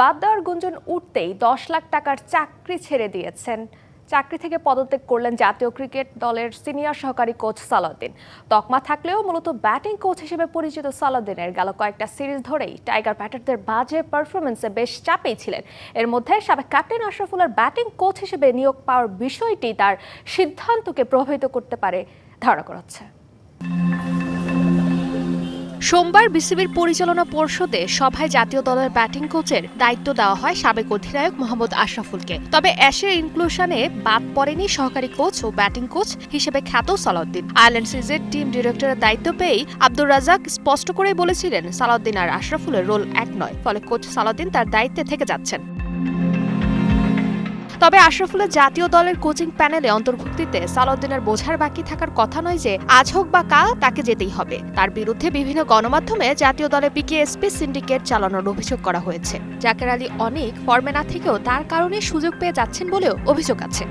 বাদ দেওয়ার গুঞ্জন উঠতেই দশ লাখ টাকার চাকরি ছেড়ে দিয়েছেন। চাকরি থেকে পদত্যাগ করলেন জাতীয় ক্রিকেট দলের সিনিয়র সহকারী কোচ সালাউদ্দিন। তকমা থাকলেও মূলত ব্যাটিং কোচ হিসেবে পরিচিত সালাউদ্দিনের গেল কয়েকটা সিরিজ ধরেই টাইগার ব্যাটারদের বাজে পারফরমেন্সে বেশ চাপেই ছিলেন। এর মধ্যে সাবেক ক্যাপ্টেন আশরাফুলের ব্যাটিং কোচ হিসেবে নিয়োগ পাওয়ার বিষয়টি তার সিদ্ধান্তকে প্রভাবিত করতে পারে ধারণা করা হচ্ছে। সোমবার বিসিবির পরিচালনা পর্ষদে সভায় জাতীয় দলের ব্যাটিং কোচের দায়িত্ব দেওয়া হয় সাবেক অধিনায়ক মোহাম্মদ আশরাফুলকে। তবে অ্যাশের ইনক্লুশনে বাদ পড়েনি সহকারী কোচ ও ব্যাটিং কোচ হিসেবে খ্যাত সালাউদ্দিন। আয়ারল্যান্ড সিরিজের টিম ডিরেক্টরের দায়িত্ব পেয়েই আব্দুর রাজাক স্পষ্ট করেই বলেছিলেন সালাউদ্দিন আর আশরাফুলের রোল এক নয়, ফলে কোচ সালাউদ্দিন তার দায়িত্বে থেকে যাচ্ছেন। তবে আশরাফুলের জাতীয় দলের কোচিং প্যানেলে অন্তর্ভুক্তিতে সালাউদ্দিনের বোঝার বাকি থাকার কথা নয় যে আজ হোক বা কাল তাকে যেতেই হবে। তার বিরুদ্ধে বিভিন্ন গণমাধ্যমে জাতীয় দলে বিকেএসপি সিন্ডিকেট চালানোর অভিযোগ করা হয়েছে। জাকের আলী অনেক ফর্মে না থেকেও তার কারণে সুযোগ পেয়ে যাচ্ছেন বলেও অভিযোগ আছে।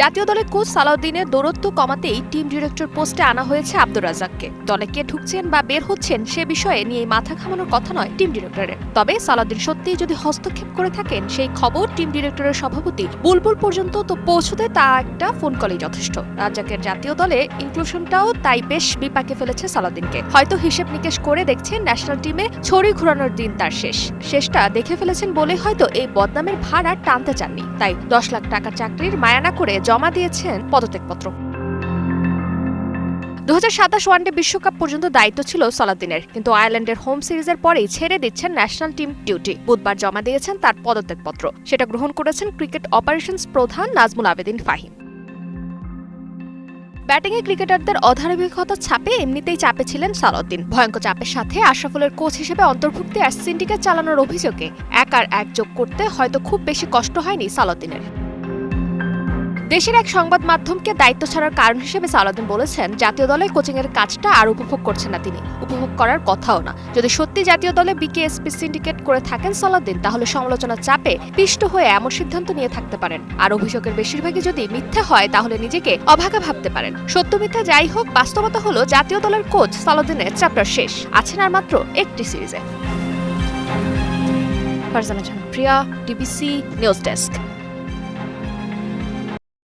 জাতীয় দলের কোচ সালাউদ্দিনের দূরত্ব কমাতেই টিম ডিরেক্টর পোস্টে আনা হয়েছে আব্দুর রাজাককে দলে কে ঢুকছেন বা বের হচ্ছেন সে বিষয়ে নিয়ে মাথা ঘামানোর কথা নয় টিম ডিরেক্টরের। তবে সালাউদ্দিন সত্যিই যদি হস্তক্ষেপ করে থাকেন, সেই খবর টিম ডিরেক্টরের সভাপতি বুলবুল পর্যন্ত তো পৌঁছতে তা একটা ফোন কলেই যথেষ্ট। রাজাকের জাতীয় দলে ইনক্লুশনটাও তাই বেশ বিপাকে ফেলেছে সালাউদ্দিনকে। হয়তো হিসেব নিকেশ করে দেখছেন ন্যাশনাল টিমে ছড়ি ঘুরানোর দিন তার শেষ। শেষটা দেখে ফেলেছেন বলে হয়তো এই বদনামের ভাড়া টানতে চাননি। তাই দশ লাখ টাকার চাকরির মায়ানা করে জমা দিয়েছেন পদত্যাগপত্র। দু হাজার সাতাশ ওয়ানডে বিশ্বকাপ পর্যন্ত দায়িত্ব ছিল সালাদ্দিনের কিন্তু আয়ারল্যান্ডের হোম সিরিজের পরেই ছেড়ে দিচ্ছেন ন্যাশনাল টিম ডিউটি। বুধবার জমা দিয়েছেন তার পদত্যাগপত্র। সেটা গ্রহণ করেছেন ক্রিকেট অপারেশনস প্রধান নাজমুল আবেদিন ফাহিম। ব্যাটিংয়ে ক্রিকেটারদের অধারাবাহিকতার ছাপে এমনিতেই চাপে ছিলেন সালাউদ্দিন। ভয়ঙ্কর চাপের সাথে আশরাফুলের কোচ হিসেবে অন্তর্ভুক্তি আর সিন্ডিকেট চালানোর অভিযোগে এক আর এক যোগ করতে হয়তো খুব বেশি কষ্ট হয়নি সালাউদ্দিনের। দেশের এক সংবাদ মাধ্যমকে দায়িত্ব ছাড়ার কারণ হিসেবে সালাউদ্দিন বলেছেন, জাতীয় দলে কোচিং এর কাজটা আর উপভোগ করছেন না তিনি। উপভোগ করার কথাও না। যদি সত্যি জাতীয় দলে বিকেএসপি সিন্ডিকেট করে থাকেন সালাউদ্দিন, তাহলে সমালোচনার চাপে পিষ্ট হয়ে এমন সিদ্ধান্ত নিয়ে থাকতে পারেন। আর অভিযোগের বেশিরভাগই যদি মিথ্যে হয়, তাহলে নিজেকে অভাগা ভাবতে পারেন। সত্য মিথ্যা যাই হোক, বাস্তবতা হলো জাতীয় দলের কোচ সালাউদ্দিনের চ্যাপ্টার শেষ। আছেন আর মাত্র একটি সিরিজে Farzana Priya DBC news desk